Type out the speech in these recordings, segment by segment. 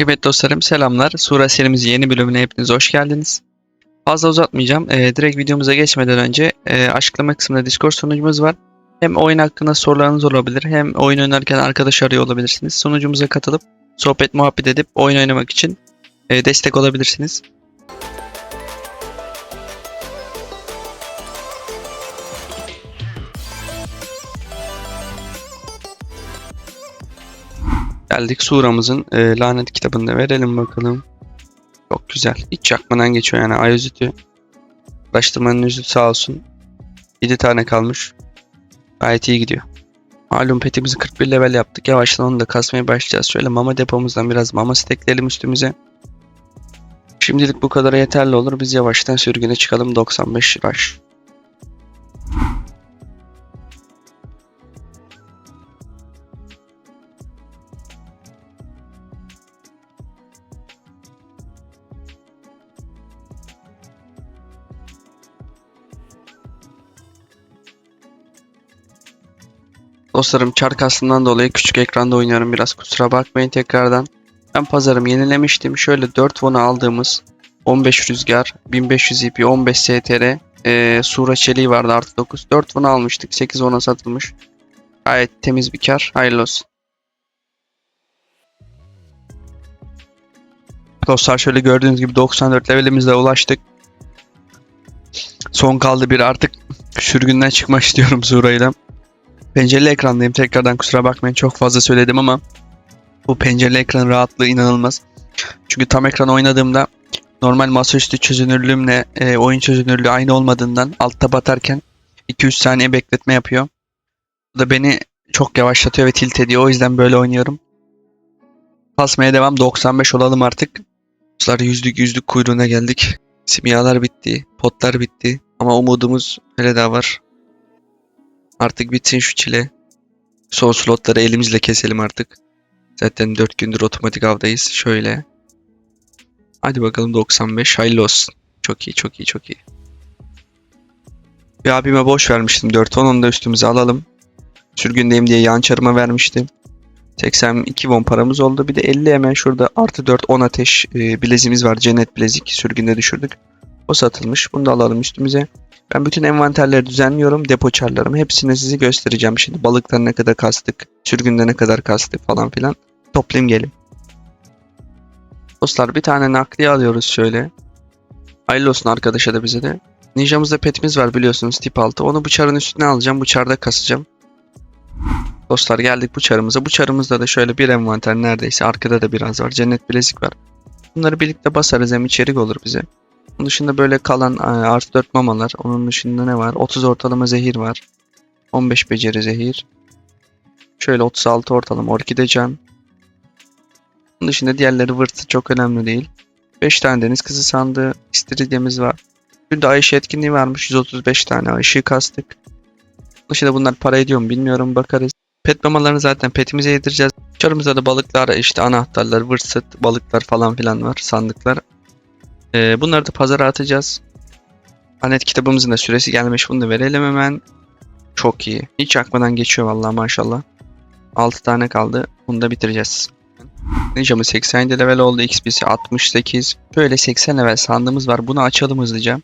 Evet dostlarım selamlar. Sura serimizin yeni bölümüne hepiniz hoş geldiniz. Fazla uzatmayacağım. Ee, direkt videomuza geçmeden önce e, açıklama kısmında Discord sunucumuz var. Hem oyun hakkında sorularınız olabilir hem oyun oynarken arkadaş arıyor olabilirsiniz. Sunucumuza katılıp sohbet muhabbet edip oyun oynamak için e, destek olabilirsiniz. Geldik suramızın e, lanet kitabını da verelim bakalım. Çok güzel. Hiç çakmadan geçiyor yani Ayazüt'ü. Araştırmanın yüzü sağ olsun. 7 tane kalmış. Gayet iyi gidiyor. Malum petimizi 41 level yaptık. Yavaştan onu da kasmaya başlayacağız. Şöyle mama depomuzdan biraz mama stekleyelim üstümüze. Şimdilik bu kadar yeterli olur. Biz yavaştan sürgüne çıkalım. 95 rush. Dostlarım çar kastımdan dolayı küçük ekranda oynuyorum biraz kusura bakmayın tekrardan. Ben pazarım yenilemiştim. Şöyle 4 won'a aldığımız 15 rüzgar, 1500 ip, 15 str, e, sura çeliği vardı artı 9. 4 won'a almıştık. 8 won'a satılmış. Gayet temiz bir kar. Hayırlı olsun. Dostlar şöyle gördüğünüz gibi 94 levelimize ulaştık. Son kaldı bir artık sürgünden çıkmak istiyorum Sura'yla. Pencereli ekrandayım. Tekrardan kusura bakmayın çok fazla söyledim ama bu pencereli ekran rahatlığı inanılmaz. Çünkü tam ekran oynadığımda normal masaüstü çözünürlüğümle e, oyun çözünürlüğü aynı olmadığından altta batarken 2-3 saniye bekletme yapıyor. Bu da beni çok yavaşlatıyor ve tilt ediyor. O yüzden böyle oynuyorum. Basmaya devam. 95 olalım artık. Dostlar yüzlük yüzlük kuyruğuna geldik. Simyalar bitti. Potlar bitti. Ama umudumuz hele daha var. Artık bitsin şu çile. Son slotları elimizle keselim artık. Zaten 4 gündür otomatik avdayız. Şöyle. Hadi bakalım 95. Hayırlı olsun. Çok iyi çok iyi çok iyi. Bir abime boş vermiştim 4 10 onu da üstümüze alalım. Sürgündeyim diye yan çarıma vermiştim. 82 won paramız oldu. Bir de 50 hemen şurada artı 4 10 ateş e, bileziğimiz var. Cennet bilezik sürgünde düşürdük. O satılmış. Bunu da alalım üstümüze. Ben bütün envanterleri düzenliyorum. Depo çarlarımı. Hepsini size göstereceğim şimdi. Balıktan ne kadar kastık. Sürgünde ne kadar kastık falan filan. Toplayayım gelin. Dostlar bir tane nakliye alıyoruz şöyle. Hayırlı olsun arkadaşa da bize de. Ninja'mızda petimiz var biliyorsunuz tip 6. Onu bu çarın üstüne alacağım. Bu çarda kasacağım. Dostlar geldik bu çarımıza. Da şöyle bir envanter neredeyse. Arkada da biraz var. Cennet bilezik var. Bunları birlikte basarız hem içerik olur bize. Onun dışında böyle kalan e, artı 4 mamalar. Onun dışında ne var? 30 ortalama zehir var. 15 beceri zehir. Şöyle 36 ortalama orkide can. Onun dışında diğerleri vırtı çok önemli değil. 5 tane deniz kızı sandığı. İstiridyemiz var. Bir de ay ışığı etkinliği varmış. 135 tane ay ışığı kastık. Onun dışında bunlar para ediyor mu bilmiyorum bakarız. Pet mamalarını zaten petimize yedireceğiz. Çarımızda da balıklar işte anahtarlar, vırsıt, balıklar falan filan var. Sandıklar. Ee, bunları da pazara atacağız. Anet kitabımızın da süresi gelmiş. Bunu da verelim hemen. Çok iyi. Hiç akmadan geçiyor vallahi maşallah. 6 tane kaldı. Bunu da bitireceğiz. Ninja'mız 87 level oldu. XP'si 68. Böyle 80 level sandığımız var. Bunu açalım hızlıca.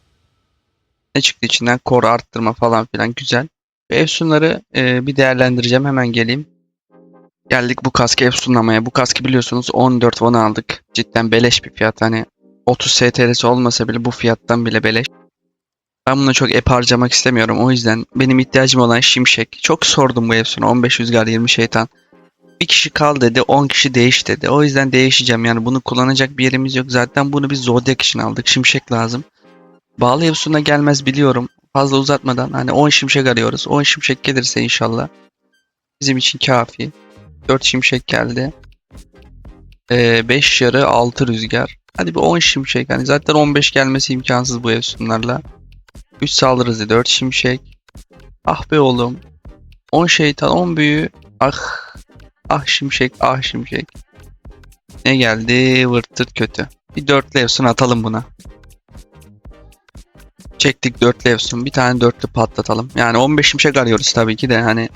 Ne çıktı içinden? Kor arttırma falan filan. Güzel. Ve Efsunları e, bir değerlendireceğim. Hemen geleyim. Geldik bu kaskı efsunlamaya. Bu kaskı biliyorsunuz 14 won aldık. Cidden beleş bir fiyat. Hani 30 STR'si olmasa bile bu fiyattan bile beleş. Ben buna çok ep harcamak istemiyorum. O yüzden benim ihtiyacım olan şimşek. Çok sordum bu Efsun'a. 15 rüzgar 20 şeytan. Bir kişi kal dedi. 10 kişi değiş dedi. O yüzden değişeceğim. Yani bunu kullanacak bir yerimiz yok. Zaten bunu biz Zodiac için aldık. Şimşek lazım. Bağlı Efsun'a gelmez biliyorum. Fazla uzatmadan hani 10 şimşek arıyoruz. 10 şimşek gelirse inşallah. Bizim için kafi. 4 şimşek geldi. 5 yarı 6 rüzgar. Hadi bir 10 şimşek. Hani zaten 15 gelmesi imkansız bu efsunlarla. 3 saldırı hızı 4 şimşek. Ah be oğlum. 10 şeytan 10 büyü. Ah. Ah şimşek ah şimşek. Ne geldi? Vırtır kötü. Bir dörtlü efsun atalım buna. Çektik dörtlü efsun. Bir tane dörtlü patlatalım. Yani 15 şimşek arıyoruz tabii ki de hani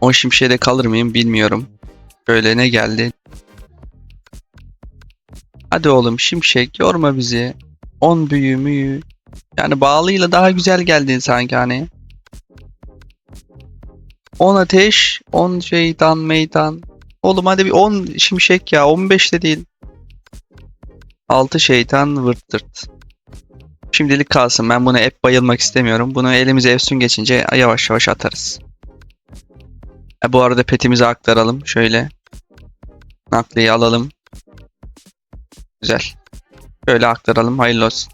10 şimşeğe de kalır mıyım bilmiyorum. Böyle ne geldi? Hadi oğlum şimşek yorma bizi. 10 büyü müyü. Yani bağlıyla daha güzel geldin sanki hani. 10 ateş, 10 şeytan meydan. Oğlum hadi bir 10 şimşek ya 15 de değil. 6 şeytan vırt tırt. Şimdilik kalsın ben buna hep bayılmak istemiyorum. Bunu elimize efsun geçince yavaş yavaş atarız. E, bu arada petimizi aktaralım şöyle. Nakliyi alalım. Güzel. Şöyle aktaralım. Hayırlı olsun.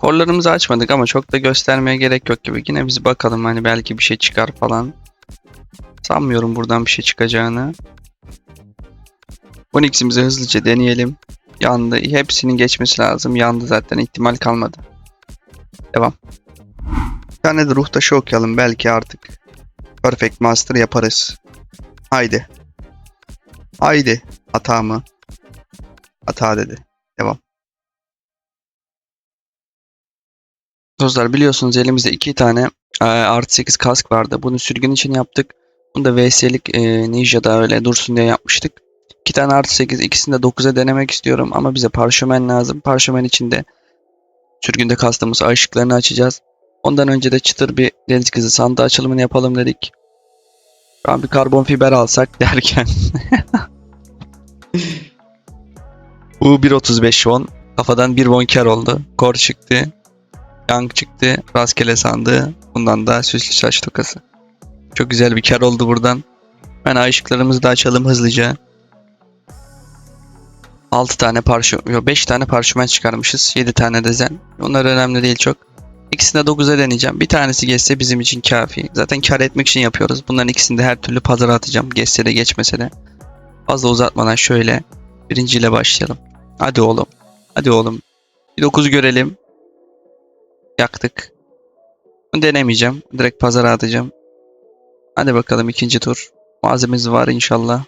Kollarımızı açmadık ama çok da göstermeye gerek yok gibi. Yine biz bakalım hani belki bir şey çıkar falan. Sanmıyorum buradan bir şey çıkacağını. Onyx'imizi hızlıca deneyelim. Yandı. Hepsinin geçmesi lazım. Yandı zaten. ihtimal kalmadı. Devam. Bir tane de ruh taşı okuyalım. Belki artık Perfect Master yaparız. Haydi. Haydi. Hata mı? Hata dedi. Devam. Dostlar biliyorsunuz elimizde iki tane e, artı 8 kask vardı. Bunu sürgün için yaptık. Bunu da VS'lik e, Ninja'da öyle dursun diye yapmıştık. İki tane artı 8 ikisini de 9'a denemek istiyorum ama bize parşömen lazım. Parşömen içinde sürgünde kastığımız ay ışıklarını açacağız. Ondan önce de çıtır bir deniz kızı sandığı açılımını yapalım dedik. Şu bir karbon fiber alsak derken. Bu 1.35 won. Kafadan 1 won kar oldu. Kor çıktı. Yang çıktı. Rastgele sandığı. Bundan da süslü saç tokası. Çok güzel bir kar oldu buradan. Ben ay ışıklarımızı da açalım hızlıca. 6 tane parşömen, yok 5 tane parşömen çıkarmışız. 7 tane de zen. Onlar önemli değil çok. İkisini de 9'a deneyeceğim. Bir tanesi geçse bizim için kafi. Zaten kar etmek için yapıyoruz. Bunların ikisini de her türlü pazara atacağım. Geçse de geçmese de. Fazla uzatmadan şöyle birinciyle başlayalım. Hadi oğlum. Hadi oğlum. Bir 9'u görelim. Yaktık. Denemeyeceğim. Direkt pazara atacağım. Hadi bakalım ikinci tur. Malzememiz var inşallah.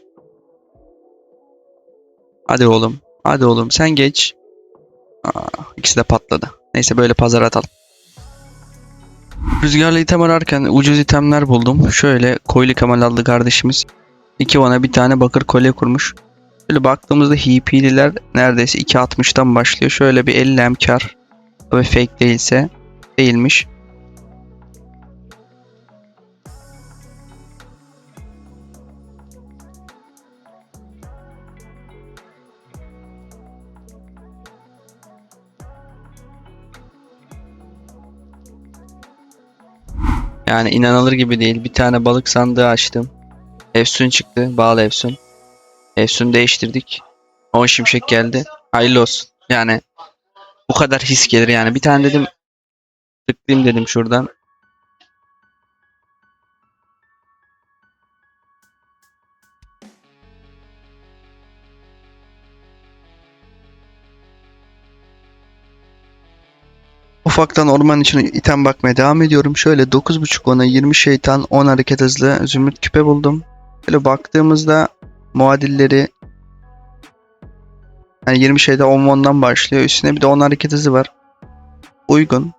Hadi oğlum. Hadi oğlum sen geç. Aa, ikisi de patladı. Neyse böyle pazara atalım. Rüzgarlı item ararken ucuz itemler buldum. Şöyle Koyli Kemal adlı kardeşimiz. iki bana bir tane bakır kolye kurmuş. Şöyle baktığımızda HP'liler neredeyse 2.60'dan başlıyor. Şöyle bir 50 em kar. Fake değilse değilmiş. Yani inanılır gibi değil. Bir tane balık sandığı açtım. Efsun çıktı. Bağlı Efsun. Efsun değiştirdik. O şimşek geldi. Hayırlı olsun. Yani bu kadar his gelir yani. Bir tane dedim tıklayayım dedim şuradan. Ufaktan orman içine item bakmaya devam ediyorum. Şöyle 9.5 ona 20 şeytan 10 hareket hızlı zümrüt küpe buldum. Böyle baktığımızda muadilleri yani 20 şeyde 10 won'dan başlıyor. Üstüne bir de 10 hareket hızı var. Uygun.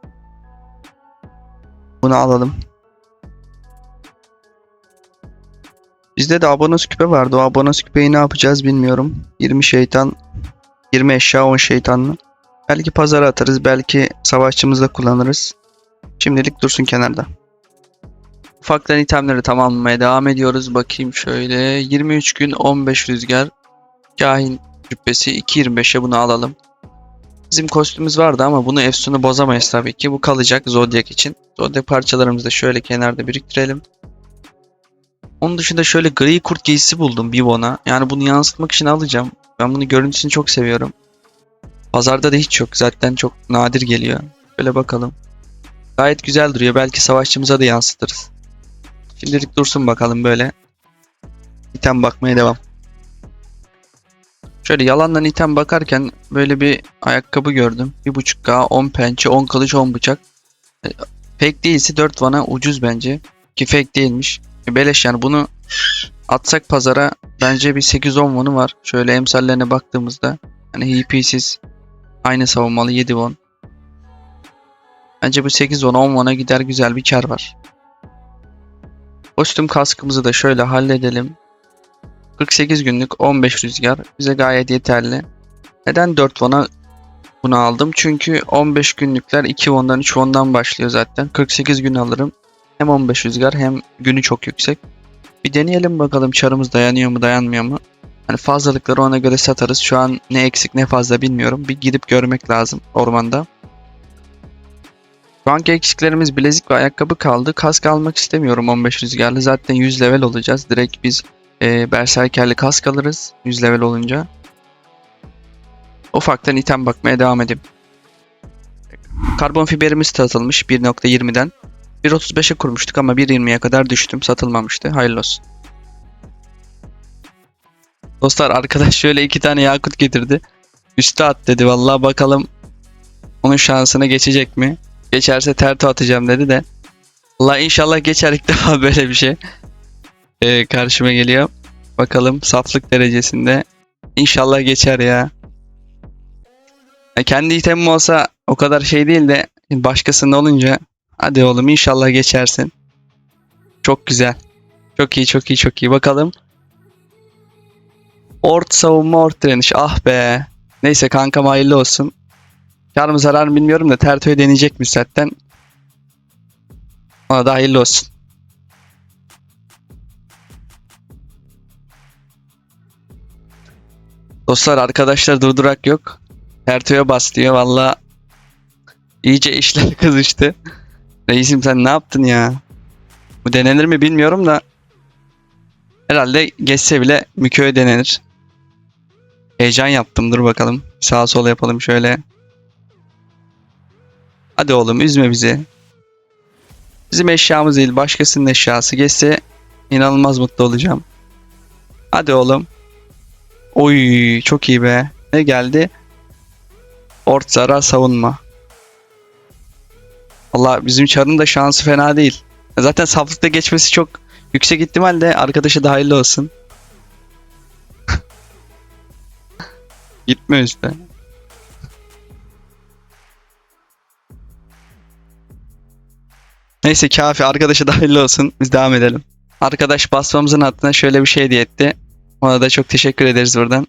Bunu alalım. Bizde de abonos küpe vardı. O abonos küpeyi ne yapacağız bilmiyorum. 20 şeytan 20 eşya 10 şeytanlı. Belki pazara atarız. Belki savaşçımızda kullanırız. Şimdilik dursun kenarda. Ufaktan itemleri tamamlamaya devam ediyoruz. Bakayım şöyle. 23 gün 15 rüzgar. Kahin cübbesi 2.25'e bunu alalım. Bizim kostümümüz vardı ama bunu Efsun'u bozamayız tabii ki. Bu kalacak Zodiac için. Zodiac parçalarımızı da şöyle kenarda biriktirelim. Onun dışında şöyle gri kurt giysisi buldum Bivon'a. Yani bunu yansıtmak için alacağım. Ben bunu görüntüsünü çok seviyorum. Pazarda da hiç yok. Zaten çok nadir geliyor. Böyle bakalım. Gayet güzel duruyor. Belki savaşçımıza da yansıtırız. Şimdilik dursun bakalım böyle. İtem bakmaya devam. Şöyle yalandan item bakarken böyle bir ayakkabı gördüm. 1.5K, 10 pençe, 10 kılıç, 10 bıçak. E, Fake değilse 4 vana ucuz bence. Ki fake değilmiş. E, Beleş yani bunu atsak pazara bence bir 8-10 vanı var. Şöyle emsallerine baktığımızda. Hani HP'siz aynı savunmalı 7 won. Bence bu 8 won 10 won'a gider güzel bir kar var. Kostüm kaskımızı da şöyle halledelim. 48 günlük 15 rüzgar bize gayet yeterli. Neden 4 won'a bunu aldım? Çünkü 15 günlükler 2 won'dan 3 won'dan başlıyor zaten. 48 gün alırım. Hem 15 rüzgar hem günü çok yüksek. Bir deneyelim bakalım çarımız dayanıyor mu dayanmıyor mu? Hani fazlalıkları ona göre satarız. Şu an ne eksik ne fazla bilmiyorum. Bir gidip görmek lazım ormanda. Şu anki eksiklerimiz bilezik ve ayakkabı kaldı. Kask almak istemiyorum 15 rüzgarlı. Zaten 100 level olacağız. Direkt biz e, berserkerli kask alırız 100 level olunca. Ufaktan item bakmaya devam edeyim. Karbon fiberimiz satılmış 1.20'den. 1.35'e kurmuştuk ama 1.20'ye kadar düştüm. Satılmamıştı. Hayırlı olsun. Dostlar arkadaş şöyle iki tane yakut getirdi. Üste at dedi. Vallahi bakalım onun şansına geçecek mi? Geçerse terto atacağım dedi de. Allah inşallah geçer ilk defa böyle bir şey. Ee, karşıma geliyor. Bakalım saflık derecesinde. İnşallah geçer ya. Ya kendi itemim olsa o kadar şey değil de başkasında olunca hadi oğlum inşallah geçersin. Çok güzel. Çok iyi çok iyi çok iyi. Bakalım. Ort savunma ort direniş. Ah be. Neyse kankam hayırlı olsun. Kar mı zarar mı bilmiyorum da Terto'yu deneyecekmiş zaten. Ona da hayırlı olsun. Dostlar arkadaşlar durdurak yok. Terto'ya bas diyor valla. iyice işler kızıştı. Reisim sen ne yaptın ya? Bu denenir mi bilmiyorum da. Herhalde geçse bile Müköy'e denenir. Heyecan yaptım dur bakalım. Sağa sola yapalım şöyle. Hadi oğlum üzme bizi. Bizim eşyamız değil başkasının eşyası. Geçse inanılmaz mutlu olacağım. Hadi oğlum. Oy çok iyi be. Ne geldi? Ort zarar savunma. Allah bizim çarın da şansı fena değil. Zaten saflıkta geçmesi çok yüksek ihtimalle arkadaşı da hayırlı olsun. Gitme üstte. Neyse kafi arkadaşa da hayırlı olsun. Biz devam edelim. Arkadaş basmamızın hattına şöyle bir şey hediye etti. Ona da çok teşekkür ederiz buradan.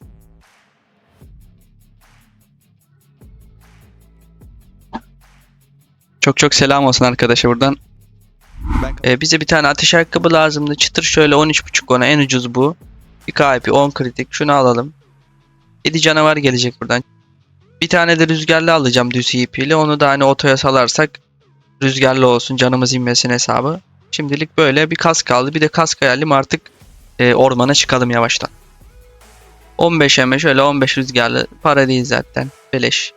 Çok çok selam olsun arkadaşa buradan. Ee, bize bir tane ateş ayakkabı lazımdı. Çıtır şöyle 13.5 ona en ucuz bu. Bir KP 10 kritik. Şunu alalım. 7 canavar gelecek buradan. Bir tane de rüzgarlı alacağım düz EP ile. Onu da hani otoya salarsak rüzgarlı olsun canımız inmesin hesabı. Şimdilik böyle bir kask kaldı. Bir de kask hayalim artık e, ormana çıkalım yavaştan. 15 eme şöyle 15 rüzgarlı para değil zaten. Beleş.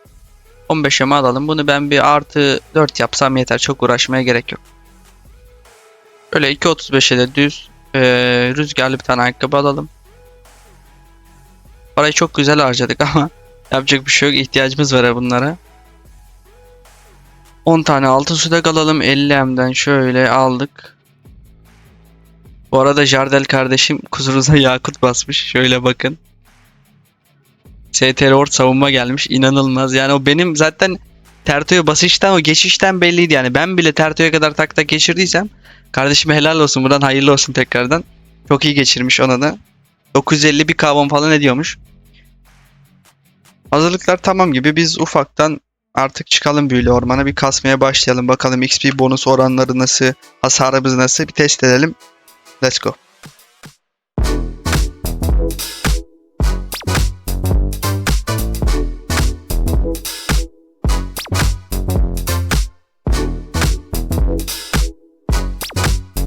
15 eme alalım. Bunu ben bir artı 4 yapsam yeter. Çok uğraşmaya gerek yok. Öyle 2.35'e de düz e, rüzgarlı bir tane ayakkabı alalım. Parayı çok güzel harcadık ama yapacak bir şey yok. İhtiyacımız var bunlara. 10 tane altın suda alalım. 50 M'den şöyle aldık. Bu arada Jardel kardeşim kuzuruza yakut basmış. Şöyle bakın. STR Ort savunma gelmiş. İnanılmaz. Yani o benim zaten Terto'ya basıştan o geçişten belliydi yani. Ben bile Terto'ya kadar tak tak geçirdiysem kardeşime helal olsun. Buradan hayırlı olsun tekrardan. Çok iyi geçirmiş ona da. 950 bir kavon falan ediyormuş. Hazırlıklar tamam gibi. Biz ufaktan artık çıkalım büyülü ormana bir kasmaya başlayalım. Bakalım XP bonus oranları nasıl, hasarımız nasıl bir test edelim. Let's go.